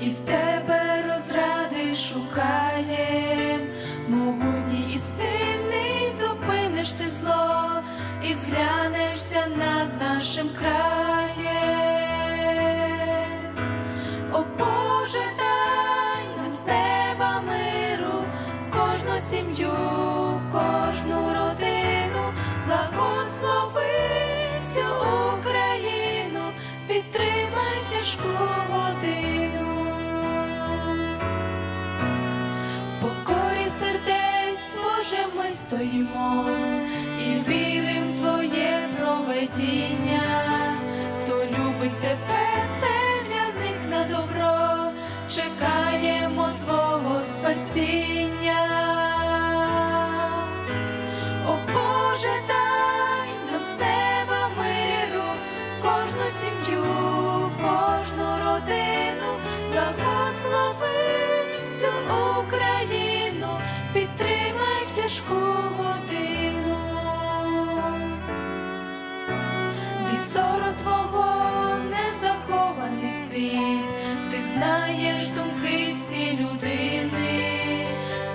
і в тебе розради шукаєм, могутній і сильний зупиниш ти зло, і зглянешся над нашим краєм. О Боже, дай нам з неба миру, в кожну сім'ю, в кожну родину, благослови всю Україну, підтримай тяжку годину. В покорі сердець, Боже, ми стоїмо і віримо в Твоє проведіння. Хто любить тебе, все для них на добро, чекаємо Твого спасіння. Благослови всю Україну, підтримай тяжку годину. Від зору твого не світ, ти знаєш думки всі людини,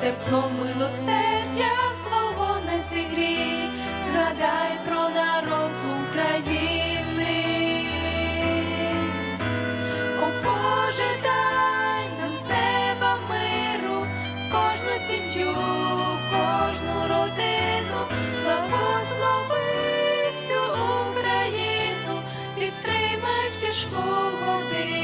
тепло милосердя свого не зігрій, згадай про всю Україну,